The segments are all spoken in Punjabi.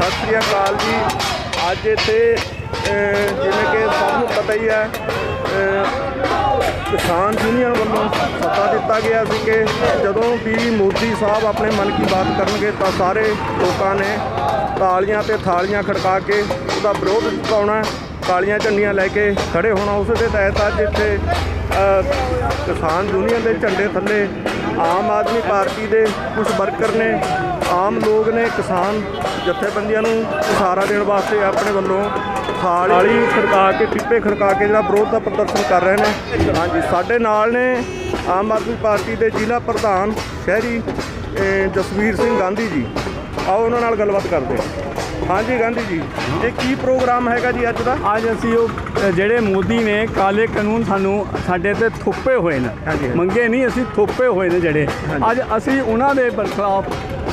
ਸਤਿ ਸ੍ਰੀ ਅਕਾਲ ਜੀ ਅੱਜ ਇੱਥੇ ਜਿਵੇਂ ਕਿ ਸਭ ਨੂੰ ਪਤਾ ਹੀ ਹੈ ਕਿਸਾਨ ਯੂਨੀਅਨ ਵੱਲੋਂ ਸੱਦਾ ਦਿੱਤਾ ਗਿਆ ਸੀ ਕਿ ਜਦੋਂ ਵੀ ਮੋਦੀ ਸਾਹਿਬ ਆਪਣੇ ਮਨ ਕੀ ਬਾਤ ਕਰਨਗੇ ਤਾਂ ਸਾਰੇ ਲੋਕਾਂ ਨੇ ਤਾਲੀਆਂ ਤੇ ਥਾਲੀਆਂ ਖੜਕਾ ਕੇ ਉਹਦਾ ਵਿਰੋਧ ਪਾਉਣਾ ਕਾਲੀਆਂ ਝੰਡੀਆਂ ਲੈ ਕੇ ਖੜੇ ਹੋਣਾ ਉਸ ਦੇ ਤਹਿਤ ਅੱਜ ਇੱਥੇ ਕਿਸਾਨ ਯੂਨੀਅਨ ਦੇ ਝੰਡੇ ਥੱਲੇ ਆਮ ਆਦਮੀ ਪਾਰਟੀ ਦੇ ਕੁਝ ਵਰਕਰ ਨੇ ਆਮ ਲੋਕ ਨੇ ਕਿਸਾਨ ਜਥੇਬੰਦੀਆਂ ਨੂੰ ਸਹਾਰਾ ਦੇਣ ਵਾਸਤੇ ਆਪਣੇ ਵੱਲੋਂ ਥਾਲੀ ਖੜਕਾ ਕੇ ਟਿੱਪੇ ਖੜਕਾ ਕੇ ਜਿਹੜਾ ਵਿਰੋਧ ਦਾ ਪ੍ਰਦਰਸ਼ਨ ਕਰ ਰਹੇ ਨੇ। ਹਾਂਜੀ ਸਾਡੇ ਨਾਲ ਨੇ ਆਮ ਆਦਮੀ ਪਾਰਟੀ ਦੇ ਜ਼ਿਲ੍ਹਾ ਪ੍ਰਧਾਨ ਸ਼ਹਿਰੀ ਜਸਵੀਰ ਸਿੰਘ ਗਾਂਧੀ ਜੀ। ਆਓ ਉਹਨਾਂ ਨਾਲ ਗੱਲਬਾਤ ਕਰਦੇ ਹਾਂ। ਹਾਂਜੀ ਗਾਂਧੀ ਜੀ। ਇਹ ਕੀ ਪ੍ਰੋਗਰਾਮ ਹੈਗਾ ਜੀ ਅੱਜ ਦਾ? ਅੱਜ ਅਸੀਂ ਉਹ ਅ, ਜਿਹੜੇ ਮੋਦੀ ਨੇ ਕਾਲੇ ਕਾਨੂੰਨ ਸਾਨੂੰ ਸਾਡੇ ਤੇ ਥੋਪੇ ਹੋਏ ਨੇ। ਹਾਂਜੀ। ਮੰਗੇ ਨਹੀਂ ਅਸੀਂ ਥੋਪੇ ਹੋਏ ਨੇ ਜਿਹੜੇ। ਅੱਜ ਅਸੀਂ ਉਹਨਾਂ ਦੇ ਖਿਲਾਫ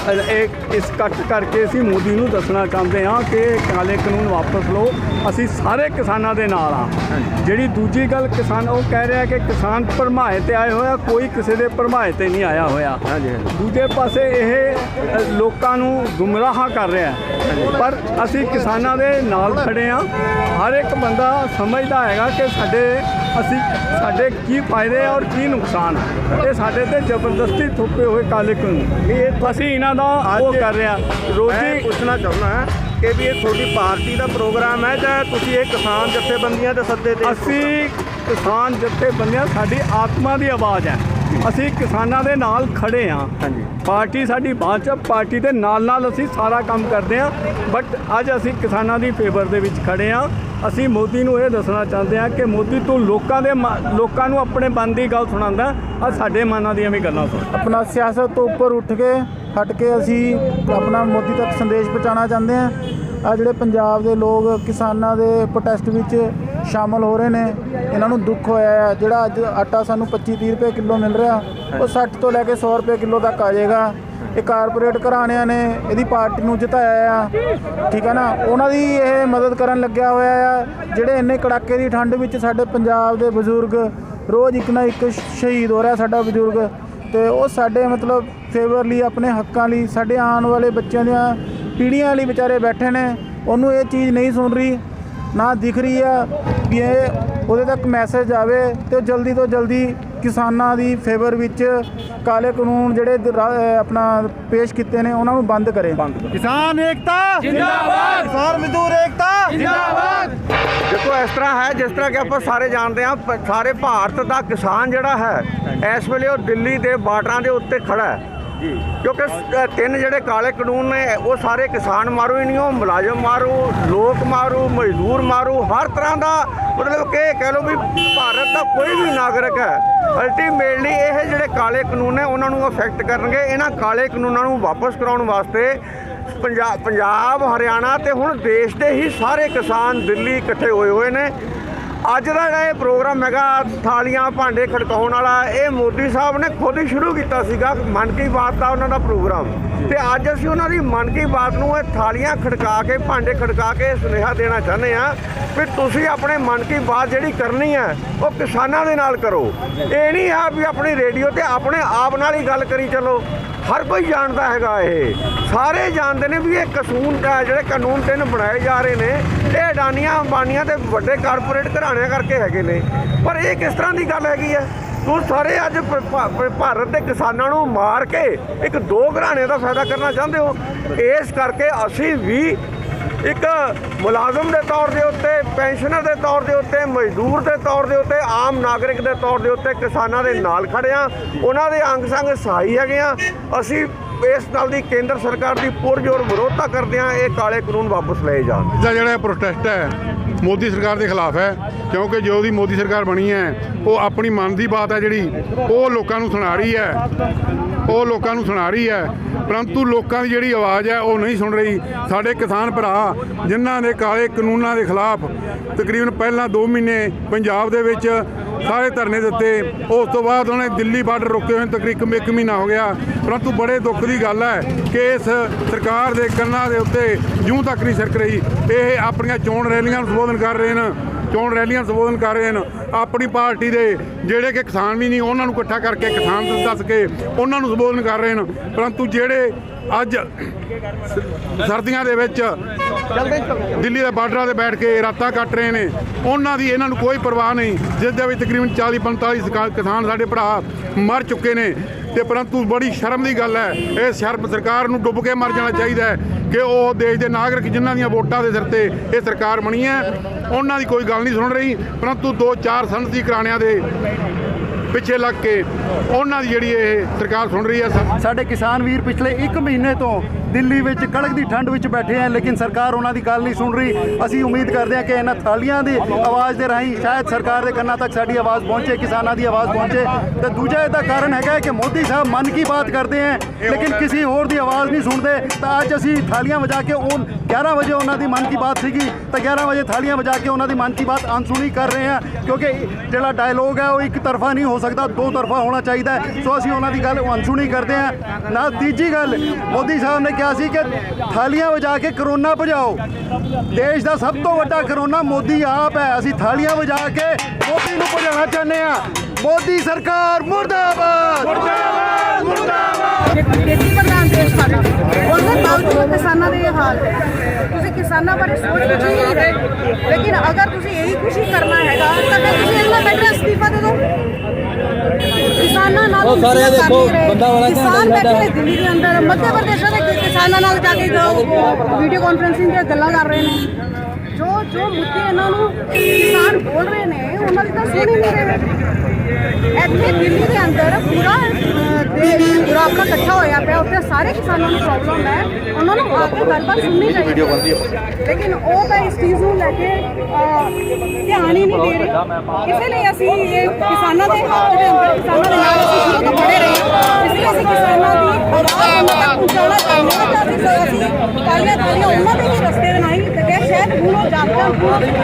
ਇੱਕ ਇਸ ਕੱਟ ਕਰਕੇ ਅਸੀਂ ਮੋਦੀ ਨੂੰ ਦੱਸਣਾ ਚਾਹੁੰਦੇ ਹਾਂ ਕਿ ਇਹ ਕਾਲੇ ਕਾਨੂੰਨ ਵਾਪਸ ਲਓ। ਅਸੀਂ ਸਾਰੇ ਕਿਸਾਨਾਂ ਦੇ ਨਾਲ ਆ ਜਿਹੜੀ ਦੂਜੀ ਗੱਲ ਕਿਸਾਨ ਉਹ ਕਹਿ ਰਿਹਾ ਕਿ ਕਿਸਾਨ ਭਰਮਾਏ ਤੇ ਆਏ ਹੋਇਆ ਕੋਈ ਕਿਸੇ ਦੇ ਭਰਮਾਏ ਤੇ ਨਹੀਂ ਆਇਆ ਹੋਇਆ। ਹਾਂਜੀ ਹਾਂਜੀ। ਦੂਜੇ ਪਾਸੇ ਇਹ ਲੋਕਾਂ ਨੂੰ ਗੁੰਮਰਾਹ ਕਰ ਰਿਹਾ ਪਰ ਅਸੀਂ ਕਿਸਾਨਾਂ ਦੇ ਨਾਲ ਖੜੇ ਆ ਹਰ ਇੱਕ ਬੰਦਾ ਸਮਝਦਾ ਹੈਗਾ ਕਿ ਸਾਡੇ ਅਸੀਂ ਸਾਡੇ ਕੀ ਫਾਇਦੇ ਔਰ ਕੀ ਨੁਕਸਾਨ ਇਹ ਸਾਡੇ ਤੇ ਜ਼ਬਰਦਸਤੀ ਥੋਪੇ ਹੋਏ ਕਾਲੇ ਕਾਨੂੰਨ। ਇਹ ਅਸੀਂ ਇਹਨਾਂ ਦਾ ਉਹ ਕਰ ਰਿਹਾ ਰੋਜੀ ਪੁੱਛਣਾ ਚਾਹੁੰਦਾ ਹਾਂ ਕਿ ਵੀ ਇਹ ਤੁਹਾਡੀ ਪਾਰਟੀ ਦਾ ਪ੍ਰੋਗਰਾਮ ਹੈ ਜਾਂ ਤੁਸੀਂ ਇਹ ਕਿਸਾਨ ਜਥੇਬੰਦੀਆਂ ਦੇ ਸੱਦੇ ਤੇ ਅਸੀਂ ਕਿਸਾਨ ਜਥੇਬੰਦੀਆਂ ਸਾਡੀ ਆਤਮਾ ਦੀ ਆਵਾਜ਼ ਹੈ। ਅਸੀਂ ਕਿਸਾਨਾਂ ਦੇ ਨਾਲ ਖੜੇ ਹਾਂ। ਹਾਂਜੀ। ਪਾਰਟੀ ਸਾਡੀ ਬਾਂਹ 'ਚ ਆ, ਪਾਰਟੀ ਦੇ ਨਾਲ ਨਾਲ ਅਸੀਂ ਸਾਰਾ ਕੰਮ ਕਰਦੇ ਹਾਂ। ਬਟ ਅੱਜ ਅਸੀਂ ਕਿਸਾਨਾਂ ਦੀ ਫੇਵਰ ਦੇ ਵਿੱਚ ਖੜੇ ਹਾਂ। ਅਸੀਂ ਮੋਦੀ ਨੂੰ ਇਹ ਦੱਸਣਾ ਚਾਹੁੰਦੇ ਹਾਂ ਕਿ ਮੋਦੀ ਤੂੰ ਲੋਕਾਂ ਦੇ ਮ- ਲੋਕਾਂ ਨੂੰ ਆਪਣੇ ਮਨ ਦੀ ਗੱਲ ਸੁਣਾਉਂਦਾ। ਆ ਸਾਡੇ ਮਨਾਂ ਦੀਆਂ ਵੀ ਗੱਲਾਂ ਸੁਣ। ਆਪਣਾ ਸਿਆਸਤ ਤੋਂ ਉੱਪਰ ਉੱਠ ਕੇ ਹਟ ਕੇ ਅਸੀਂ ਆਪਣਾ ਮੋਦੀ ਤੱਕ ਸੰਦੇਸ਼ ਪਹੁੰਚਾਉਣਾ ਚਾਹੁੰਦੇ ਹਾਂ। ਆ ਜਿਹੜੇ ਪੰਜਾਬ ਦੇ ਲੋਕ ਕਿਸਾਨਾਂ ਦੇ ਪ੍ਰੋਟੈਸਟ ਵਿੱਚ ਸ਼ਾਮਲ ਹੋ ਰਹੇ ਨੇ। ਇਹਨਾਂ ਨੂੰ ਦੁੱਖ ਹੋਇਆ ਹੈ ਜਿਹੜਾ ਅੱਜ ਆਟਾ ਸਾਨੂੰ 25 30 ਰੁਪਏ ਕਿਲੋ ਮਿਲ ਰਿਹਾ ਉਹ 60 ਤੋਂ ਲੈ ਕੇ 100 ਰੁਪਏ ਕਿਲੋ ਤੱਕ ਆ ਜਾਏਗਾ। ਇਹ ਕਾਰਪੋਰੇਟ ਘਰਾਣਿਆਂ ਨੇ ਇਹਦੀ ਪਾਰਟੀ ਨੂੰ ਜਿਤਾਇਆ ਆ। ਠੀਕ ਹੈ ਨਾ? ਉਹਨਾਂ ਦੀ ਇਹ ਮਦਦ ਕਰਨ ਲੱਗਿਆ ਹੋਇਆ ਆ। ਜਿਹੜੇ ਇੰਨੇ ਕੜਾਕੇ ਦੀ ਠੰਡ ਵਿੱਚ ਸਾਡੇ ਪੰਜਾਬ ਦੇ ਬਜ਼ੁਰਗ ਰੋਜ਼ ਇੱਕ ਨਾ ਇੱਕ ਸ਼ਹੀਦ ਹੋ ਰਿਹਾ ਸਾਡਾ ਬਜ਼ੁਰਗ। ਤੇ ਉਹ ਸਾਡੇ ਮਤਲਬ ਫੇਵਰ ਲਈ ਆਪਣੇ ਹੱਕਾਂ ਲਈ ਸਾਡੇ ਆਉਣ ਵਾਲੇ ਬੱਚਿਆਂ ਦੀਆਂ ਪੀੜ੍ਹੀਆਂ ਲਈ ਵਿਚਾਰੇ ਬੈਠੇ ਨੇ। ਉਹਨੂੰ ਇਹ ਚੀਜ਼ ਨਹੀਂ ਸੁਣ ਰਹੀ। ਨਾ ਦਿਖ ਰਹੀ ਆ ਵੀ ਇਹ ਉਹਦੇ ਤੱਕ ਮੈਸੇਜ ਆਵੇ ਤੇ ਉਹ ਜਲਦੀ ਤੋਂ ਜਲਦੀ ਕਿਸਾਨਾਂ ਦੀ ਫੇਵਰ ਵਿੱਚ ਕਾਲੇ ਕਾਨੂੰਨ ਜਿਹੜੇ ਦ- ਆਪਣਾ ਪੇਸ਼ ਕੀਤੇ ਨੇ ਉਹਨਾਂ ਨੂੰ ਬੰਦ ਕਰੇ। ਕਿਸਾਨ ਏਕਤਾ! ਜਿੰਦਾਬਾਦ! ਕਿਸਾਨ ਮਜ਼ਦੂਰ ਏਕਤਾ! ਜਿੰਦਾਬਾਦ! ਦੇਖੋ ਇਸ ਤਰ੍ਹਾਂ ਹੈ ਜਿਸ ਤਰ੍ਹਾਂ ਕਿ ਆਪਾਂ ਸਾਰੇ ਜਾਣਦੇ ਹਾਂ ਪ- ਸਾਰੇ ਭਾਰਤ ਦਾ ਕਿਸਾਨ ਜਿਹੜਾ ਹੈ ਇਸ ਵੇਲੇ ਉਹ ਦਿੱਲੀ ਦੇ ਬਾਰਡਰਾਂ ਦੇ ਉੱਤੇ ਖੜਾ ਹੈ। ਜੀ। ਕਿਉਂਕਿ ਸ- ਤਿੰਨ ਜਿਹੜੇ ਕਾਲੇ ਕਾਨੂੰਨ ਨੇ, ਉਹ ਸਾਰੇ ਕਿਸਾਨ ਮਾਰੂ ਹੀ ਨਹੀਂ, ਉਹ ਮੁਲਾਜ਼ਮ ਮਾਰੂ, ਲੋਕ ਮਾਰੂ, ਮਜ਼ਦੂਰ ਮਾਰੂ, ਹਰ ਤਰ੍ਹਾਂ ਦਾ ਮਤਲਬ ਕਿ ਕਹਿ ਲਓ ਵੀ ਭਾਰਤ ਦਾ ਕੋਈ ਵੀ ਨਾਗਰਿਕ ਹੈ ਅਲਟੀਮੇਟਲੀ ਇਹ ਜਿਹੜੇ ਕਾਲੇ ਕਾਨੂੰਨ ਨੇ ਉਹਨਾਂ ਨੂੰ ਅਫੈਕਟ ਕਰਨਗੇ, ਇਹਨਾਂ ਕਾਲੇ ਕਾਨੂੰਨਾਂ ਨੂੰ ਵਾਪਸ ਕਰਾਉਣ ਵਾਸਤੇ ਪੰਜਾ, ਪੰਜਾਬ, ਹਰਿਆਣਾ ਤੇ ਹੁਣ ਦੇਸ਼ ਦੇ ਹੀ ਸਾਰੇ ਕਿਸਾਨ ਦਿੱਲੀ ਇਕੱਠੇ ਹੋਏ ਹੋਏ ਨੇ। ਅੱਜ ਦਾ ਜਿਹੜਾ ਇਹ ਪ੍ਰੋਗਰਾਮ ਹੈਗਾ, ਥਾਲੀਆਂ, ਭਾਂਡੇ ਖੜਕਾਉਣ ਵਾਲਾ, ਇਹ ਮੋਦੀ ਸਾਹਿਬ ਨੇ ਖੁਦ ਹੀ ਸ਼ੁਰੂ ਕੀਤਾ ਸੀਗਾ, ਮਨ ਕੀ ਬਾਤ ਦਾ ਉਹਨਾਂ ਦਾ ਪ੍ਰੋਗਰਾਮ। ਤੇ ਅੱਜ ਅਸੀਂ ਉਹਨਾਂ ਦੀ ਮਨ ਕੀ ਬਾਤ ਨੂੰ ਇਹ ਥਾਲੀਆਂ ਖੜਕਾ ਕੇ, ਭਾਂਡੇ ਖੜਕਾ ਕੇ ਸੁਨੇਹਾ ਦੇਣਾ ਚਾਹੁੰਦੇ ਆ ਵੀ ਤੁਸੀਂ ਆਪਣੇ ਮਨ ਕੀ ਬਾਤ ਜਿਹੜੀ ਕਰਨੀ ਹੈ, ਉਹ ਕਿਸਾਨਾਂ ਦੇ ਨਾਲ ਕਰੋ। ਇਹ ਨਹੀਂ ਆ ਵੀ ਆਪਣੀ ਰੇਡੀਓ ਤੇ ਆਪਣੇ ਆਪ ਨਾਲ ਹੀ ਗੱਲ ਕਰੀ ਚੱਲੋ। ਹਰ ਕੋਈ ਜਾਣਦਾ ਹੈਗਾ ਇਹ। ਸਾਰੇ ਜਾਣਦੇ ਨੇ ਵੀ ਇਹ ਕਾਨੂੰਨ ਦਾ ਜਿਹੜੇ ਕਾਨੂੰਨ ਤਿੰਨ ਬਣਾਏ ਜਾ ਰਹੇ ਨੇ, ਇਹ ਅਡਾਨੀਆਂ, ਅੰਬਾਨੀਆਂ ਤੇ ਵੱਡੇ ਕਾਰਪੋਰੇਟ ਘਰਾਣਿਆਂ ਕਰਕੇ ਹੈਗੇ ਨੇ। ਪਰ ਇਹ ਕਿਸ ਤਰ੍ਹਾਂ ਦੀ ਗੱਲ ਹੈਗੀ ਹੈ? ਤੂੰ ਸਾਰੇ ਅੱਜ ਭ- ਭਾ- ਭਾਰਤ ਦੇ ਕਿਸਾਨਾਂ ਨੂੰ ਮਾਰ ਕੇ ਇੱਕ ਦੋ ਘਰਾਣਿਆਂ ਦਾ ਫਾਇਦਾ ਕਰਨਾ ਚਾਹੁੰਦੇ ਹੋ? ਇਸ ਕਰਕੇ ਅਸੀਂ ਵੀ ਇੱਕ ਮੁਲਾਜ਼ਮ ਦੇ ਤੌਰ ਦੇ ਉੱਤੇ, ਪੈਨਸ਼ਨਰ ਦੇ ਤੌਰ ਦੇ ਉੱਤੇ, ਮਜ਼ਦੂਰ ਦੇ ਤੌਰ ਦੇ ਉੱਤੇ, ਆਮ ਨਾਗਰਿਕ ਦੇ ਤੌਰ ਦੇ ਉੱਤੇ ਕਿਸਾਨਾਂ ਦੇ ਨਾਲ ਖੜੇ ਆ। ਉਹਨਾਂ ਦੇ ਅੰਗ ਸੰਗ ਸਹਾਈ ਹੈਗੇ ਆ। ਅਸੀਂ ਇਸ ਨਾਲ ਦੀ ਕੇਂਦਰ ਸਰਕਾਰ ਦੀ ਪੁਰਜੋਰ ਵਿਰੋਧਤਾ ਕਰਦੇ ਆ। ਇਹ ਕਾਲੇ ਕਾਨੂੰਨ ਵਾਪਸ ਲਏ ਜਾਣ। ਦਾ ਜਿਹੜਾ ਪ੍ਰੋਟੈਸਟ ਹੈ ਮੋਦੀ ਸਰਕਾਰ ਦੇ ਖਿਲਾਫ ਹੈ, ਕਿਉਂਕਿ ਜੋ ਦੀ ਮੋਦੀ ਸਰਕਾਰ ਬਣੀ ਹੈ, ਉਹ ਆਪਣੀ ਮਨ ਦੀ ਬਾਤ ਹੈ ਜਿਹੜੀ, ਉਹ ਲੋਕਾਂ ਨੂੰ ਸੁਣਾ ਰਹੀ ਹੈ। ਉਹ ਲੋਕਾਂ ਨੂੰ ਸੁਣਾ ਰਹੀ ਹੈ। ਪਰੰਤੂ ਲੋਕਾਂ ਦੀ ਜਿਹੜੀ ਆਵਾਜ਼ ਹੈ, ਉਹ ਨਹੀਂ ਸੁਣ ਰਹੀ। ਸਾਡੇ ਕਿਸਾਨ ਭਰਾ, ਜਿਨ੍ਹਾਂ ਨੇ ਕਾਲੇ ਕਾਨੂੰਨਾਂ ਦੇ ਖਿਲਾਫ ਤਕਰੀਬਨ ਪਹਿਲਾਂ 2 ਮਹੀਨੇ ਪੰਜਾਬ ਦੇ ਵਿੱਚ ਸਾਰੇ ਧਰਨੇ ਦਿੱਤੇ। ਉਸ ਤੋਂ ਬਾਅਦ ਉਹਨੇ ਦਿੱਲੀ ਬਾਰਡਰ ਰੁਕੇ ਹੋਏ ਤਕਰੀਬਨ ਇੱਕ ਮਹੀਨਾ ਹੋ ਗਿਆ। ਪਰੰਤੂ ਬੜੇ ਦੁੱਖ ਦੀ ਗੱਲ ਹੈ ਕਿ ਇਸ ਸਰਕਾਰ ਦੇ ਕੰਨਾਂ ਦੇ ਉੱਤੇ ਜੂੰ ਤੱਕ ਨਹੀਂ ਸਰਕ ਰਹੀ। ਇਹ ਆਪਣੀਆਂ ਚੋਣ ਰੈਲੀਆਂ ਨੂੰ ਸੰਬੋਧਨ ਕਰ ਰਹੇ ਨੇ। ਚੋਣ ਰੈਲੀਆਂ ਸੰਬੋਧਨ ਕਰ ਰਹੇ ਨੇ। ਆਪਣੀ ਪਾਰਟੀ ਦੇ ਜਿਹੜੇ ਕਿ ਕਿਸਾਨ ਵੀ ਨਹੀਂ, ਉਹਨਾਂ ਨੂੰ ਇਕੱਠਾ ਕਰਕੇ ਕਿਸਾਨ ਦੱਸ ਕੇ ਉਹਨਾਂ ਨੂੰ ਸੰਬੋਧਨ ਕਰ ਰਹੇ ਨੇ। ਪਰੰਤੂ ਜਿਹੜੇ ਅੱਜ ਸਰਦੀਆਂ ਦੇ ਵਿੱਚ ਦਿੱਲੀ ਦੇ ਬਾਰਡਰਾਂ ਤੇ ਬੈਠ ਕੇ ਰਾਤਾਂ ਕੱਟ ਰਹੇ ਨੇ। ਉਹਨਾਂ ਦੀ ਇਹਨਾਂ ਨੂੰ ਕੋਈ ਪਰਵਾਹ ਨਹੀਂ, ਜਿਸ ਦੇ ਵਿੱਚ ਤਕਰੀਬਨ 40 45 ਕਿਸਾਨ ਸਾਡੇ ਭਰਾ ਮਰ ਚੁੱਕੇ ਨੇ। ਤੇ ਪਰੰਤੂ ਬੜੀ ਸ਼ਰਮ ਦੀ ਗੱਲ ਹੈ, ਇਹ ਸ਼ਰਮ ਸਰਕਾਰ ਨੂੰ ਡੁੱਬ ਕੇ ਮਰ ਜਾਣਾ ਚਾਹੀਦਾ ਹੈ। ਕਿ ਉਹ ਦੇਸ਼ ਦੇ ਨਾਗਰਿਕ ਜਿਨ੍ਹਾਂ ਦੀਆਂ ਵੋਟਾਂ ਦੇ ਸਿਰ ਤੇ ਇਹ ਸਰਕਾਰ ਬਣੀ ਹੈ ਉਹਨਾਂ ਦੀ ਕੋਈ ਗੱਲ ਨਹੀਂ ਸੁਣ ਰਹੀ ਪਰੰਤੂ ਦੋ ਚਾਰ ਸਨਅਤੀ ਘਰਾਣਿਆਂ ਦੇ ਪਿੱਛੇ ਲੱਗ ਕੇ ਉਹਨਾਂ ਦੀ ਜਿਹੜੀ ਇਹ ਸਰਕਾਰ ਸੁਣ ਰਹੀ ਹੈ ਸਾਡੇ ਕਿਸਾਨ ਵੀਰ ਪਿਛਲੇ 1 ਮਹੀਨੇ ਤੋਂ ਦਿੱਲੀ ਵਿੱਚ ਕੜਕ ਦੀ ਠੰਡ ਵਿੱਚ ਬੈਠੇ ਆ ਲੇਕਿਨ ਸਰਕਾਰ ਉਹਨਾਂ ਦੀ ਗੱਲ ਨਹੀਂ ਸੁਣ ਰਹੀ। ਅਸੀਂ ਉਮੀਦ ਕਰਦੇ ਹਾਂ ਕਿ ਇਹਨਾਂ ਥਾਲੀਆਂ ਦੀ ਆਵਾਜ਼ ਦੇ ਰਾਹੀਂ ਸ਼ਾਇਦ ਸਰਕਾਰ ਦੇ ਕੰਨਾਂ ਤੱਕ ਸਾਡੀ ਆਵਾਜ਼ ਪਹੁੰਚੇ ਕਿਸਾਨਾਂ ਦੀ ਆਵਾਜ਼ ਪਹੁੰਚੇ। ਤੇ ਦੂਜਾ ਇਹਦਾ ਕਾਰਨ ਹੈਗਾ ਕਿ ਮੋਦੀ ਸਾਹਿਬ ਮਨ ਕੀ ਬਾਤ ਕਰਦੇ ਹੈ ਲੇਕਿਨ ਕਿਸੇ ਹੋਰ ਦੀ ਆਵਾਜ਼ ਨਹੀਂ ਸੁਣਦੇ। ਤਾਂ ਅੱਜ ਅਸੀਂ ਥਾਲੀਆਂ ਵਜਾ ਕੇ ਉਹ 11 ਵਜੇ ਉਹਨਾਂ ਦੀ ਮਨ ਕੀ ਬਾਤ ਸੀਗੀ ਤਾਂ 11 ਵਜੇ ਥਾਲੀਆਂ ਵਜਾ ਕੇ ਉਹਨਾਂ ਦੀ ਮਨ ਕੀ ਬਾਤ ਅਨਸੁਣੀ ਕਰ ਰਹੇ ਹਾਂ ਕਿਉਂਕਿ ਜਿਹੜਾ ਡਾਇਲੋਗ ਹੈ ਉਹ ਇੱਕ ਤਰਫਾ ਨਹੀਂ ਹੋ ਸਕਦਾ ਦੋ ਤਰਫਾ ਹੋਣਾ ਚਾਹੀਦਾ ਸੋ ਅਸੀਂ ਉਹਨਾਂ ਦੀ ਗੱਲ ਅਨਸੁਣੀ ਕਰਦੇ ਹਾਂ। ਨਾਲ ਤੀਜੀ ਗੱਲ ਮੋਦੀ ਸਾਹਿਬ ਨੇ ਕਿਹਾ ਸੀ ਕਿ ਥਾਲੀਆਂ ਵਜਾ ਕੇ ਕਰੋਨਾ ਭਜਾਓ। ਦੇਸ਼ ਦਾ ਸਭ ਤੋਂ ਵੱਡਾ ਕਰੋਨਾ ਮੋਦੀ ਆਪ ਹੈ। ਅਸੀਂ ਥਾਲੀਆਂ ਵਜਾ ਕੇ ਮੋਦੀ ਨੂੰ ਭਜਾਉਣਾ ਚਾਹੁੰਦੇ ਹਾਂ। ਮੋਦੀ ਸਰਕਾਰ ਮੁਰਦਾਬਾਦ। ਖੇਤੀ ਪ੍ਰਧਾਨ ਦੇਸ਼ ਸਾਡਾ। ਕਿਸਾਨਾਂ ਦੇ ਹਾਲ ਹੈ ਤੁਸੀਂ ਕਿਸਾਨਾਂ ਬਾਰੇ ਸੋਚ ਕੁਝ ਨਹੀਂ ਰਹੇ। ਲੇਕਿਨ ਅਗਰ ਤੁਸੀਂ ਇਹੀ ਖੁਸ਼ੀ ਕਰਨਾ ਹੈਗਾ ਤਾਂ ਫਿਰ ਤੁਸੀਂ ਇਹਨਾਂ ਬੈਠੇ ਅਸਤੀਫਾ ਦੇ ਦਿਓ। ਕਿਸਾਨਾਂ ਨਾਲ ਉਹ ਸਾਰੇ ਦੇਖੋ ਬੰਦਾ ਵਾਲਾ ਕਿਸਾਨ ਬੈਠੇ ਦਿੱਲੀ ਦੇ ਅੰਦਰ ਮੱਧ ਪ੍ਰਦੇਸ਼ਾਂ ਦੇ ਕਿਸਾਨਾਂ ਨਾਲ ਜਾ ਕੇ ਵੀਡੀਓ ਕਾਨਫਰੈਂਸਿੰਗ ਤੇ ਗੱਲਾਂ ਕਰ ਰਹੇ ਨੇ। ਜੋ ਜੋ ਮੁੱਦੇ ਇਹਨਾਂ ਨੂੰ ਕਿਸਾਨ ਬੋਲ ਰਹੇ ਨੇ ਉਹਨਾਂ ਦੀ ਤਾਂ ਸੁਣ ਨਹੀਂ ਰਹੇ। ਇੱਥੇ ਦਿੱਲੀ ਦੇ ਅੰਦਰ ਪੂਰਾ ਦੇਸ਼ ਪੂਰਾ ਆਪਣਾ ਇਕੱਠਾ ਹੋਇਆ ਪਿਆ। ਉੱਥੇ ਸਾਰੇ ਕਿਸਾਨਾਂ ਨੂੰ ਪ੍ਰੋਬਲਮ ਹੈ। ਉਹਨਾਂ ਨੂੰ ਆ ਕੇ ਗੱਲਬਾਤ ਸੁਣਨੀ ਚਾਹੀਦੀ ਹੈ। ਲੇਕਿਨ ਉਹ ਤਾਂ ਇਸ ਚੀਜ਼ ਨੂੰ ਲੈ ਕੇ ਧਿਆਨ ਹੀ ਨਹੀਂ ਦੇ ਰਹੇ। ਇਸੇ ਲਈ ਅਸੀਂ ਇਹ ਕਿਸਾਨਾਂ ਦੇ ਹੱਕ ਦੇ ਅੰਦਰ ਕਿਸਾਨਾਂ ਦੇ ਨਾਲ ਅਸੀਂ ਸ਼ੁਰੂ ਤੋਂ ਖੜੇ ਰਹੇ ਹਾਂ। ਇਸ ਲਈ ਅਸੀਂ ਕਿਸਾਨਾਂ ਦੀ ਆਵਾਜ਼ ਉਹਨਾਂ ਤੱਕ ਪਹੁੰਚਾਉਣਾ ਚਾਹੁੰਦੇ ਹਾਂ ਤਾਂ ਅਸੀਂ ਕਾਲੀਆਂ ਥਾਲੀਆਂ ਉਹਨਾਂ ਦੇ ਹੀ ਰਸਤੇ ਦੇ ਨਹੀਂ ਤੇ ਸ਼ਾਇਦ ਹੁਣ ਉਹ ਹੁਣ